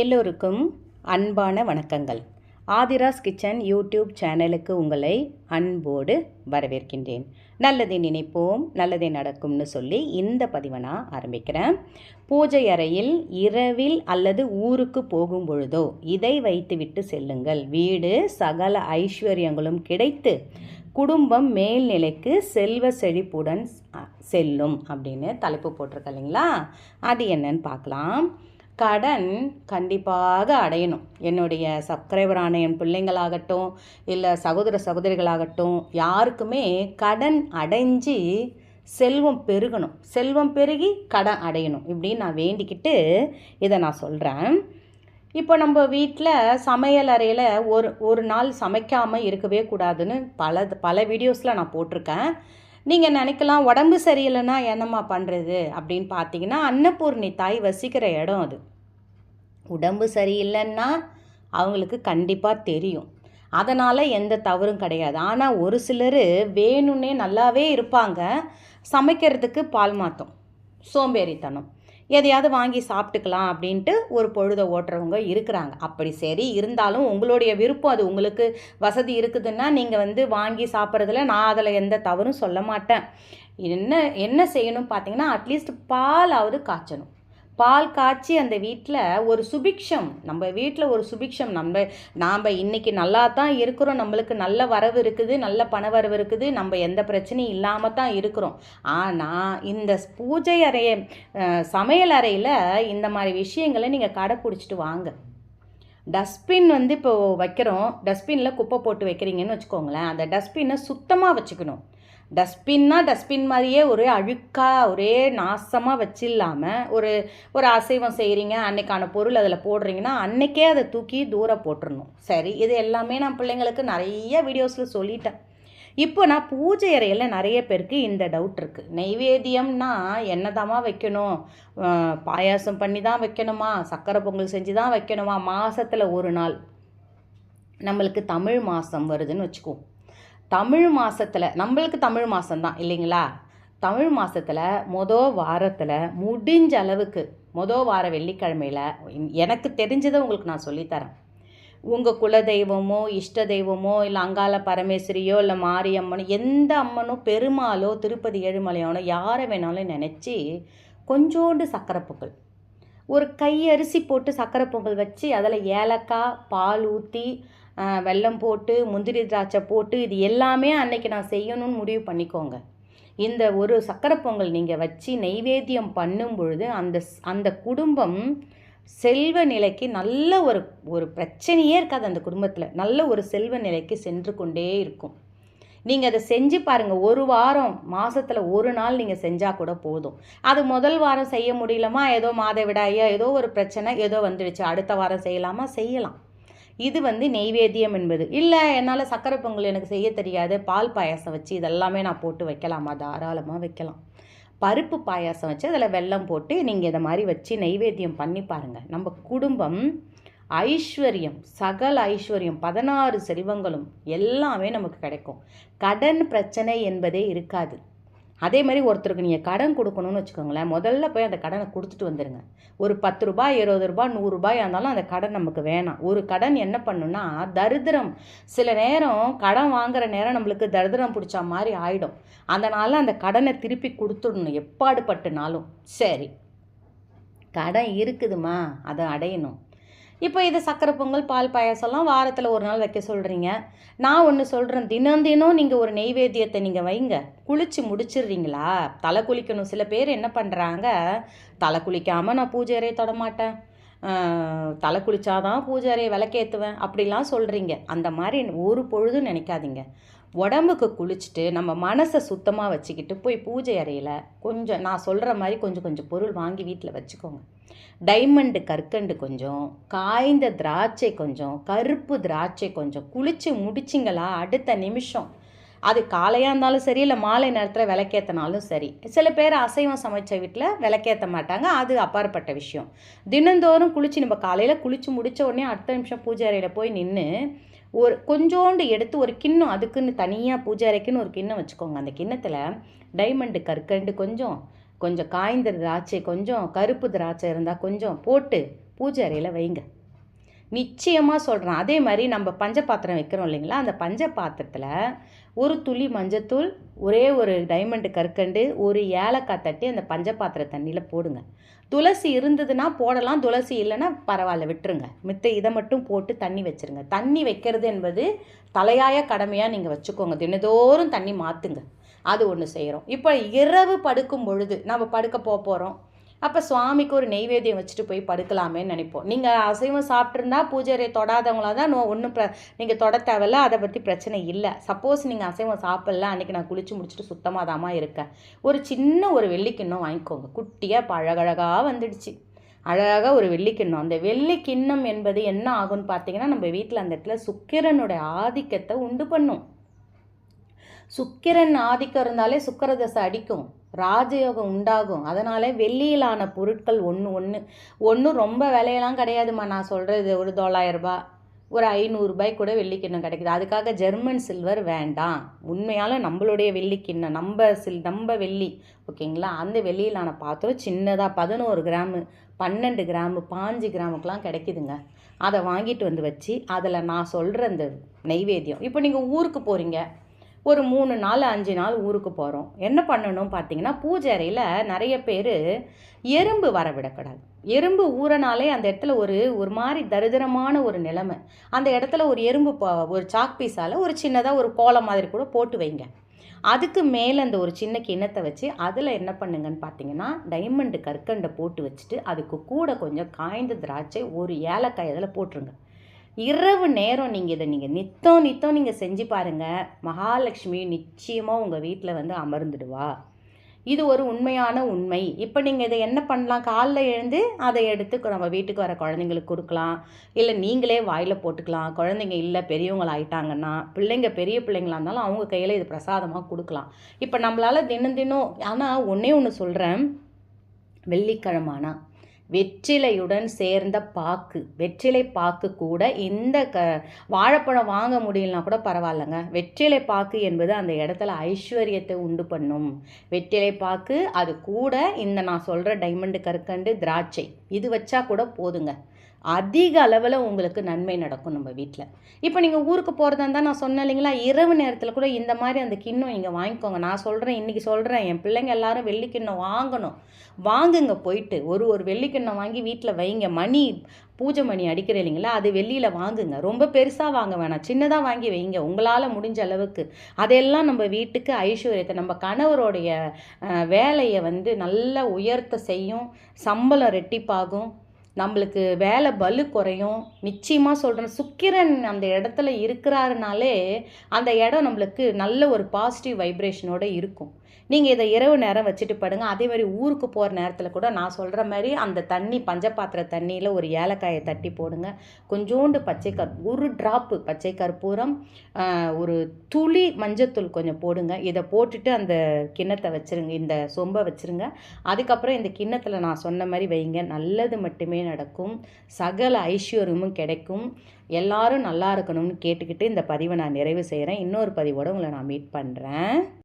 எல்லோருக்கும் அன்பான வணக்கங்கள். ஆதிராஸ் கிச்சன் யூடியூப் சேனலுக்கு உங்களை அன்போடு வரவேற்கின்றேன். நல்லதை நினைப்போம் நல்லதே நடக்கும்னு சொல்லி இந்த பதிவை நான் ஆரம்பிக்கிறேன். பூஜை அறையில் இரவில் அல்லது ஊருக்கு போகும் பொழுதோ இதை வைத்துவிட்டு செல்லுங்கள். வீடு சகல ஐஸ்வர்யங்களும் கிடைத்து குடும்பம் மேல்நிலைக்கு செல்வ செழிப்புடன் செல்லும் அப்படின்னு தலைப்பு போட்டிருக்க இல்லைங்களா? அது என்னன்னு பார்க்கலாம். கடன் கண்டிப்பாக அடையணும். என்னுடைய சப்ஸ்கிரைபரான என் பிள்ளைங்களாகட்டும் இல்லை சகோதர சகோதரிகளாகட்டும் யாருக்குமே கடன் அடைஞ்சு செல்வம் பெருகணும். செல்வம் பெருகி கடன் அடையணும். இப்படின்னு நான் வேண்டிக்கிட்டு இதை நான் சொல்கிறேன் இப்போ நம்ம வீட்டில் சமையல் அறையில் ஒரு ஒரு நாள் சமைக்காமல் இருக்கவே கூடாதுன்னு பல பல வீடியோஸில் நான் போட்டிருக்கேன். நீங்கள் நினைக்கலாம் உடம்பு சரியில்லைன்னா என்னம்மா பண்ணுறது அப்படின்னு பார்த்தீங்கன்னா அன்னபூர்ணி தாய் வசிக்கிற இடம் அது. உடம்பு சரியில்லைன்னா அவங்களுக்கு கண்டிப்பாக தெரியும். அதனால் எந்த தவறும் கிடையாது. ஆனால் ஒரு சிலர் வேணும்னே நல்லாவே இருப்பாங்க. சமைக்கிறதுக்கு பால் மாத்தம். சோம்பேறித்தனம். எதையாவது வாங்கி சாப்பிட்டுக்கலாம் அப்படின்ட்டு ஒரு பொழுதை ஓட்டுறவங்க இருக்கிறாங்க. அப்படி சரி இருந்தாலும் உங்களுடைய விருப்பம் அது உங்களுக்கு வசதி இருக்குதுன்னா நீங்கள் வந்து வாங்கி சாப்பிட்றதுல நான் அதில் எந்த தவறும் சொல்ல மாட்டேன். என்ன என்ன செய்யணும் பார்த்தீங்கன்னா அட்லீஸ்ட் பாலாவது காய்ச்சணும். பால் காய்ச்சி அந்த வீட்டில் ஒரு சுபிக்ஷம். நம்ம வீட்டில் ஒரு சுபிக்ஷம். நம்ம நாம் இன்றைக்கி நல்லா தான் இருக்கிறோம். நம்மளுக்கு நல்ல வரவு இருக்குது நல்ல பண வரவு இருக்குது. நம்ம எந்த பிரச்சனையும் இல்லாமல் தான் இருக்கிறோம். ஆனால் இந்த பூஜை அறைய சமையல் அறையில் இந்த மாதிரி விஷயங்களை நீங்கள் கடைப்பிடிச்சிட்டு வாங்க. டஸ்ட்பின் வந்து இப்போ வைக்கிறோம். டஸ்ட்பினில் குப்பை போட்டு வைக்கிறீங்கன்னு வச்சுக்கோங்களேன். அந்த டஸ்ட்பினை சுத்தமாக வச்சுக்கணும். டஸ்ட்பின்னா டஸ்ட்பின் மாதிரியே ஒரே அழுக்காக ஒரே நாசமாக வச்சில்லாமல் ஒரு ஒரு அசைவம் செய்கிறீங்க அன்னைக்கான பொருள் அதில் போடுறீங்கன்னா அன்னைக்கே அதை தூக்கி தூர போட்டுடணும் சரி இது எல்லாமே நான் பிள்ளைங்களுக்கு நிறைய வீடியோஸில் சொல்லிட்டேன். இப்போ நான் பூஜை அறையில் நிறைய பேருக்கு இந்த டவுட் இருக்குது நெய்வேத்தியம்னா என்னதாம்மா வைக்கணும்? பாயாசம் பண்ணி தான் வைக்கணுமா? சக்கரை பொங்கல் செஞ்சு தான் வைக்கணுமா? மாதத்தில் ஒரு நாள். நம்மளுக்கு தமிழ் மாதம் வருதுன்னு வச்சுக்குவோம் தமிழ் மாதத்தில் நம்மளுக்கு தமிழ் மாதம்தான் இல்லைங்களா? தமிழ் மாதத்தில் மொதல் வாரத்தில் முடிஞ்ச அளவுக்கு மொதல் வார வெள்ளிக்கிழமையில் எனக்கு தெரிஞ்சதை உங்களுக்கு நான் சொல்லித்தரேன். உங்கள் குலதெய்வமோ இஷ்ட தெய்வமோ இல்லை அங்காள பரமேஸ்வரியோ இல்லை மாரியம்மனோ எந்த அம்மனோ பெருமாளோ திருப்பதி ஏழுமலையானோ யாரை வேணாலும் நினச்சி கொஞ்சோண்டு சக்கரை பொங்கல். ஒரு கை அரிசி போட்டு சக்கரை பொங்கல் வச்சு அதில் ஏலக்காய் பால் ஊற்றி வெல்லம் போட்டு முந்திரி திராட்சை போட்டு இது எல்லாமே அன்னைக்கு நான் செய்யணும்னு முடிவு பண்ணிக்கோங்க. இந்த ஒரு சக்கரை பொங்கல் நீங்கள் வச்சு நெய்வேத்தியம் பண்ணும் பொழுது அந்த அந்த குடும்பம் செல்வ நிலைக்கு நல்ல ஒரு ஒரு பிரச்சனையே இருக்காது அந்த குடும்பத்தில். நல்ல ஒரு செல்வ நிலைக்கு சென்று கொண்டே இருக்கும். நீங்கள் அதை செஞ்சு பாருங்கள் ஒரு வாரம் மாதத்தில் ஒரு நாள் நீங்கள் செஞ்சால் கூட போதும். அது முதல் வாரம் செய்ய முடியலமா? ஏதோ மாதவிடாயா? ஏதோ ஒரு பிரச்சனை ஏதோ வந்துடுச்சு. அடுத்த வாரம் செய்யலாமா? செய்யலாம். இது வந்து நெய்வேத்தியம் என்பது. இல்லை என்னால் சக்கரை பொங்கல் எனக்கு செய்ய தெரியாது. பால் பாயாசம் வச்சு இதெல்லாமே நான் போட்டு வைக்கலாமா? தாராளமாக வைக்கலாம். பருப்பு பாயாசம் வச்சு அதில் வெல்லம் போட்டு நீங்கள் இதை மாதிரி வச்சு நெய்வேத்தியம் பண்ணி பாருங்கள் நம்ம குடும்பம் ஐஸ்வர்யம் சகல ஐஸ்வர்யம் பதினாறு செல்வங்களும் எல்லாமே நமக்கு கிடைக்கும். கடன் பிரச்சனை என்பதே இருக்காது. அதே மாதிரி ஒருத்தருக்கு நீங்கள் கடன் கொடுக்கணும்னு வச்சுக்கோங்களேன் முதல்ல போய் அந்த கடனை கொடுத்துட்டு வந்துடுங்க ஒரு பத்து ரூபாய் இருபது ரூபாய் நூறுரூபாய் இருந்தாலும் அந்த கடன் நமக்கு வேணாம். ஒரு கடன் என்ன பண்ணுன்னா தரித்திரம். சில நேரம் கடன் வாங்குற நேரம் நம்மளுக்கு தரித்திரம் பிடிச்ச மாதிரி ஆகிடும் அதனால் அந்த கடனை திருப்பி கொடுத்துடணும் எப்பாடுபட்டுனாலும். சரி. கடன் இருக்குதுமா? அதை அடையணும். இப்போ இது சக்கரை பொங்கல் பால் பாயாசம்லாம் வாரத்தில் ஒரு நாள் வைக்க சொல்கிறீங்க நான் ஒன்று சொல்கிறேன் தினம் தினம் நீங்கள் ஒரு நெய்வேத்தியத்தை நீங்கள் வைங்க. குளிச்சு முடிச்சிடுறீங்களா? தலை குளிக்கணும். சில பேர் என்ன பண்ணுறாங்க தலை குளிக்காமல் நான் பூஜை அறையை தொட மாட்டேன். தலை குளிச்சாதான் பூஜை அறையை விளக்கேற்றுவேன் அப்படிலாம் சொல்கிறீங்க அந்த மாதிரி ஒரு பொழுதும் நினைக்காதீங்க. உடம்புக்கு குளிச்சுட்டு நம்ம மனசை சுத்தமாக வச்சுக்கிட்டு போய் பூஜை அறையில் கொஞ்சம் நான் சொல்கிற மாதிரி கொஞ்சம் கொஞ்சம் பொருள் வாங்கி வீட்டில் வச்சுக்கோங்க. டைமண்டு கற்கண்டு கொஞ்சம் காய்ந்த திராட்சை கொஞ்சம் கருப்பு திராட்சை கொஞ்சம் குளித்து முடிச்சிங்களா அடுத்த நிமிஷம். அது காலையாக இருந்தாலும் சரி இல்லை மாலை நேரத்தில் விளக்கேற்றினாலும் சரி. சில பேர் அசைவம் சமைச்ச வீட்டில் விளக்கேற்ற மாட்டாங்க. அது அப்பாற்பட்ட விஷயம். தினந்தோறும் குளிச்சு நம்ம காலையில் குளிச்சு முடித்த உடனே அடுத்த நிமிஷம் பூஜை அறையில் போய் நின்று ஒரு கொஞ்சோண்டு எடுத்து ஒரு கிண்ணம் அதுக்குன்னு தனியாக பூஜை அறைக்குன்னு ஒரு கிண்ணம் வச்சுக்கோங்க. அந்த கிண்ணத்தில் டைமண்டு கற்கண்டு கொஞ்சம் கொஞ்சம் காய்ந்த திராட்சை கொஞ்சம் கருப்பு திராட்சை இருந்தால் கொஞ்சம் போட்டு பூஜை அறையில் வைங்க. நிச்சயமாக சொல்கிறேன் அதே மாதிரி நம்ம பஞ்ச பாத்திரம் வைக்கிறோம் இல்லைங்களா? அந்த பஞ்ச பாத்திரத்தில் ஒரு துளி மஞ்சத்தூள் ஒரே ஒரு டைமண்டு கற்கண்டு ஒரு ஏலக்காய் தட்டி அந்த பஞ்ச பாத்திர தண்ணியில் போடுங்க. துளசி இருந்ததுன்னா போடலாம் துளசி இல்லைன்னா பரவாயில்ல விட்டுருங்க. மித்த இதை மட்டும் போட்டு தண்ணி வச்சுருங்க. தண்ணி வைக்கிறது என்பது தலையாய கடமையாக நீங்கள் வச்சுக்கோங்க. தினதோறும் தண்ணி மாற்றுங்க அது ஒன்று செய்கிறோம் இப்போ இரவு படுக்கும் பொழுது நம்ம படுக்க போக போகிறோம் அப்போ சுவாமிக்கு ஒரு நெய்வேத்தியம் வச்சுட்டு போய் படுக்கலாமேன்னு நினைப்போம். நீங்கள் அசைவம் சாப்பிட்ருந்தா பூஜை தொடாதவங்களாக தான் நோ ஒன்றும் ப்ர நீங்கள் தொட தேவையில்ல அதை பற்றி பிரச்சனை இல்லை. சப்போஸ் நீங்கள் அசைவம் சாப்பிட்ல அன்றைக்கி நான் குளித்து முடிச்சுட்டு சுத்தமாக தாமா இருக்கேன். ஒரு சின்ன ஒரு வெள்ளிக்கிண்ணம் வாங்கிக்கோங்க. குட்டியாக இப்போ அழகழகாக வந்துடுச்சு. அழகாக ஒரு வெள்ளிக்கிண்ணம். அந்த வெள்ளிக்கிண்ணம் என்பது என்ன ஆகும்னு பார்த்தீங்கன்னா நம்ம வீட்டில் அந்த இடத்துல சுக்கிரனுடைய ஆதிக்கத்தை உண்டு பண்ணும். சுக்கிரன் ஆதிக்கம் இருந்தாலே சுக்கரதசை அடிக்கும். ராஜயோகம் உண்டாகும். அதனால் வெள்ளியிலான பொருட்கள் ஒன்று ஒன்று ஒன்றும் ரொம்ப விலையெல்லாம் கிடையாதுமா நான் சொல்கிறது ஒரு தொள்ளாயிரரூபா ஒரு ஐநூறுரூபாய் கூட வெள்ளிக்கிண்ணம் கிடைக்குது. அதுக்காக ஜெர்மன் சில்வர் வேண்டாம். உண்மையாலும் நம்மளுடைய வெள்ளிக்கிண்ணம் நம்ம சில் நம்ம வெள்ளி ஓகேங்களா? அந்த வெள்ளியிலான பாத்திரம் சின்னதாக பதினோரு கிராமு பன்னெண்டு கிராமு பாஞ்சு கிராமுக்கெலாம் கிடைக்குதுங்க. அதை வாங்கிட்டு வந்து வச்சு அதில் நான் சொல்கிற அந்த நைவேத்தியம் இப்போ நீங்கள் ஊருக்கு போகிறீங்க ஒரு மூணு நாள் அஞ்சு நாள் ஊருக்கு போகிறோம் என்ன பண்ணணும் பார்த்தீங்கன்னா பூஜை அறையில் நிறைய பேர் எறும்பு வர விடக்கூடாது. எறும்பு ஊறனாலே அந்த இடத்துல ஒரு ஒரு மாதிரி தரிதிரமான ஒரு நிலைமை. அந்த இடத்துல ஒரு எறும்பு ஒரு சாக் பீஸால் ஒரு சின்னதாக ஒரு கோலம் மாதிரி கூட போட்டு வைங்க. அதுக்கு மேலே அந்த ஒரு சின்ன கிண்ணத்தை வச்சு அதில் என்ன பண்ணுங்கன்னு பார்த்தீங்கன்னா டைமண்டு கற்கண்டை போட்டு வச்சுட்டு அதுக்கு கூட கொஞ்சம் காய்ந்த திராட்சை ஒரு ஏலக்காய் அதில் போட்டுருங்க. இரவு நேரம் நீங்கள் இதை நீங்கள் நித்தம் நித்தம் நீங்கள் செஞ்சு பாருங்கள் மகாலட்சுமி நிச்சயமாக உங்கள் வீட்டில் வந்து அமர்ந்துடுவா. இது ஒரு உண்மையான உண்மை. இப்போ நீங்கள் இதை என்ன பண்ணலாம்? காலைல எழுந்து அதை எடுத்து நம்ம வீட்டுக்கு வர குழந்தைங்களுக்கு கொடுக்கலாம். இல்லை நீங்களே வாயில் போட்டுக்கலாம். குழந்தைங்க இல்லை பெரியவங்களாயிட்டாங்கன்னா பிள்ளைங்க பெரிய பிள்ளைங்களாக இருந்தாலும் அவங்க கையில் இது பிரசாதமாக கொடுக்கலாம். இப்போ நம்மளால் தினம் தினம் ஆனால் ஒன்றே ஒன்று சொல்கிறேன் வெள்ளிக்கிழமானா வெற்றிலையுடன் சேர்ந்த பாக்கு. வெற்றிலை பாக்கு கூட இந்த க வாழைப்பழம் வாங்க முடியலனா கூட பரவாயில்லைங்க. வெற்றிலை பாக்கு என்பது அந்த இடத்துல ஐஸ்வர்யத்தை உண்டு பண்ணும். வெற்றிலை பாக்கு அது கூட இந்த நான் சொல்கிற டைமண்டு கற்கண்டு திராட்சை. இது வச்சா கூட போதுங்க. அதிக அளவில் உங்களுக்கு நன்மை நடக்கும் நம்ம வீட்டில் இப்போ நீங்கள் ஊருக்கு போகிறதா இருந்தால் நான் சொன்னேன் இல்லைங்களா? இரவு நேரத்தில் கூட இந்த மாதிரி அந்த கிண்ணம் இங்கே வாங்கிக்கோங்க. நான் சொல்கிறேன் இன்றைக்கி சொல்கிறேன் என் பிள்ளைங்க எல்லாரும் வெள்ளிக்கிண்ணம் வாங்கணும். வாங்குங்க போயிட்டு. ஒரு ஒரு வெள்ளிக்கிண்ணம் வாங்கி வீட்டில் வைங்க. மணி பூஜை மணி அடிக்கிற இல்லைங்களா? அது வெளியில் வாங்குங்க. ரொம்ப பெருசாக வாங்க வேணாம். சின்னதாக வாங்கி வைங்க. உங்களால் முடிஞ்ச அளவுக்கு. அதெல்லாம் நம்ம வீட்டுக்கு ஐஸ்வர்யத்தை நம்ம கணவருடைய வேலையை வந்து நல்லா உயர்த்த செய்யும். சம்பளம் ரெட்டிப்பாகும். நம்மளுக்கு வேலை பலு குறையும். நிச்சயமாக சொல்கிறேன் சுக்கிரன் அந்த இடத்துல இருக்கிறாருனாலே அந்த இடம் நம்மளுக்கு நல்ல ஒரு பாசிட்டிவ் வைப்ரேஷனோடு இருக்கும். நீங்கள் இதை இரவு நேரம் வச்சுட்டு படுங்க. அதே மாதிரி ஊருக்கு போகிற நேரத்தில் கூட நான் சொல்கிற மாதிரி அந்த தண்ணி பஞ்சபாத்திர தண்ணியில் ஒரு ஏலக்காயை தட்டி போடுங்க. கொஞ்சோண்டு பச்சை கற் ஒரு ட்ராப்பு பச்சை கற்பூரம் ஒரு துளி மஞ்சத்தூள் கொஞ்சம் போடுங்க. இதை போட்டுட்டு அந்த கிண்ணத்தை வச்சுருங்க இந்த சொம்பை வச்சுருங்க. அதுக்கப்புறம் இந்த கிண்ணத்தில் நான் சொன்ன மாதிரி வைங்க. நல்லது மட்டுமே நடக்கும். சகல ஐஸ்வர்யமும் கிடைக்கும். எல்லாரும் நல்லா இருக்கணும்னு கேட்டுக்கிட்டு இந்த பதிவை நான் நிறைவு செய்கிறேன் இன்னொரு பதிவோடு உங்களை நான் மீட் பண்ணுறேன்